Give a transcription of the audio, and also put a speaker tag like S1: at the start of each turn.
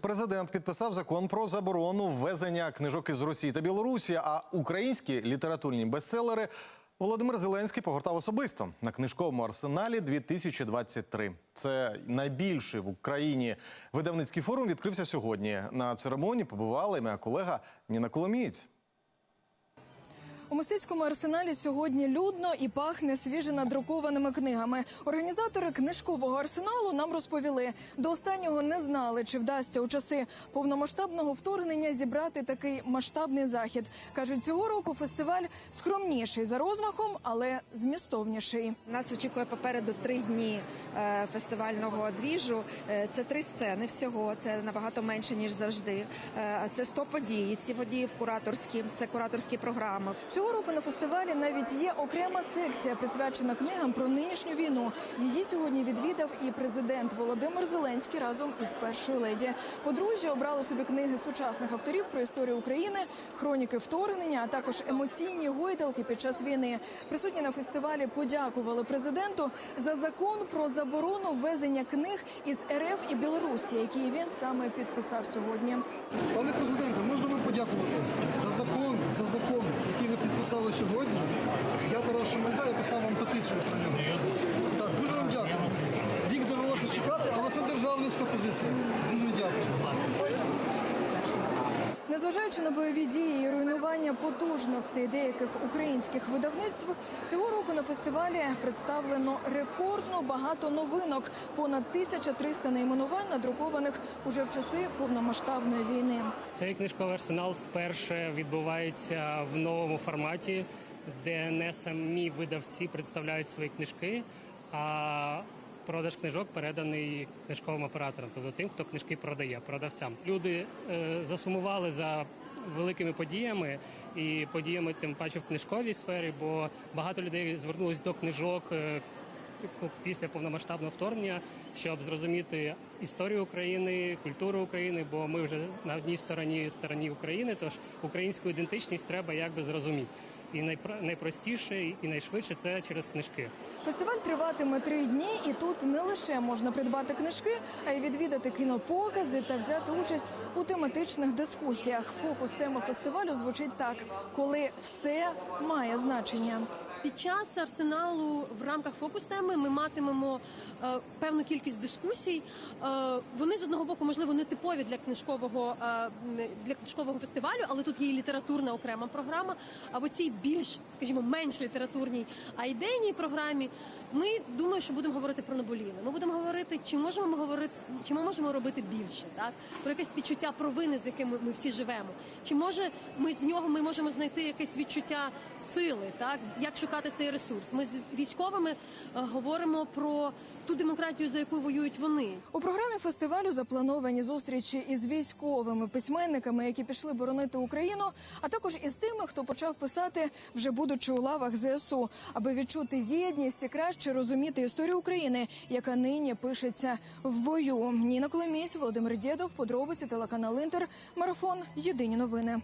S1: Президент підписав закон про заборону ввезення книжок із Росії та Білорусі. А українські літературні бестселери Володимир Зеленський погортав особисто на книжковому арсеналі 2023. Це найбільший в Україні видавницький форум відкрився сьогодні. На церемонії побувала моя колега Ніна Коломієць.
S2: У мистецькому арсеналі сьогодні людно і пахне свіже надрукованими книгами. Організатори книжкового арсеналу нам розповіли, до останнього не знали, чи вдасться у часи повномасштабного вторгнення зібрати такий масштабний захід. кажуть, цього року фестиваль скромніший за розмахом, але змістовніший.
S3: Нас очікує попереду три дні е, фестивального двіжу. Е, Це три сцени всього. Це набагато менше ніж завжди. Е, Це 100 подій. Ці події в кураторські, це кураторські програми.
S2: Цього року на фестивалі навіть є окрема секція, присвячена книгам про нинішню війну. Її сьогодні відвідав і президент Володимир Зеленський разом із першою леді. Подружжя обрало собі книги сучасних авторів про історію України, хроніки вторгнення, а також емоційні гойдалки під час війни. Присутні на фестивалі подякували президенту за закон про заборону ввезення книг із РФ і Білорусі, який він саме підписав сьогодні.
S4: Пане президенте, можна вам подякувати за закон, за закон, який сьогодні. Я Тарас Шамальда, я писав вам петицію про нього. Так, дуже вам дякую. Рік довелося чекати, але це державницька позиція. Дуже дякую.
S2: Незважаючи на бойові дії і руйнування потужностей деяких українських видавництв, цього року на фестивалі представлено рекордно багато новинок понад 1300 найменувань, надрукованих уже в часи повномасштабної війни.
S5: Цей книжковий арсенал вперше відбувається в новому форматі, де не самі видавці представляють свої книжки, а продаж книжок переданий книжковим операторам, тобто тим, хто книжки продає, продавцям. Люди е, засумували за великими подіями і подіями, тим паче в книжковій сфері, бо багато людей звернулись до книжок. е, Після повномасштабного вторгнення, щоб зрозуміти історію України, культуру України, бо ми вже на одній стороні стороні України, тож українську ідентичність треба якби зрозуміти. І найпро- найпростіше і найшвидше це через книжки.
S2: Фестиваль триватиме три дні, і тут не лише можна придбати книжки, а й відвідати кінопокази та взяти участь у тематичних дискусіях. Фокус теми фестивалю звучить так: коли все має значення.
S6: Під час арсеналу в рамках фокус теми ми матимемо е, певну кількість дискусій. Е, вони з одного боку, можливо, не типові для книжкового е, для книжкового фестивалю, але тут є і літературна окрема програма. А в цій більш, скажімо, менш літературній, а ідейній програмі ми думаю, що будемо говорити про наболіле. Ми будемо говорити, чи можемо ми говорити, чи ми можемо робити більше, так про якесь відчуття провини, з яким ми всі живемо. Чи може ми з нього ми можемо знайти якесь відчуття сили, так як шукати цей ресурс? Ми з військовими е, говоримо про ту демократію, за яку воюють вони.
S2: У програмі фестивалю заплановані зустрічі із військовими письменниками, які пішли боронити Україну, а також із тими, хто почав писати, вже будучи у лавах ЗСУ, аби відчути єдність і краще розуміти історію України, яка нині пишеться в бою. Ніна Коломієць, Володимир Дєдов, подробиці телеканал Інтер, марафон. Єдині новини.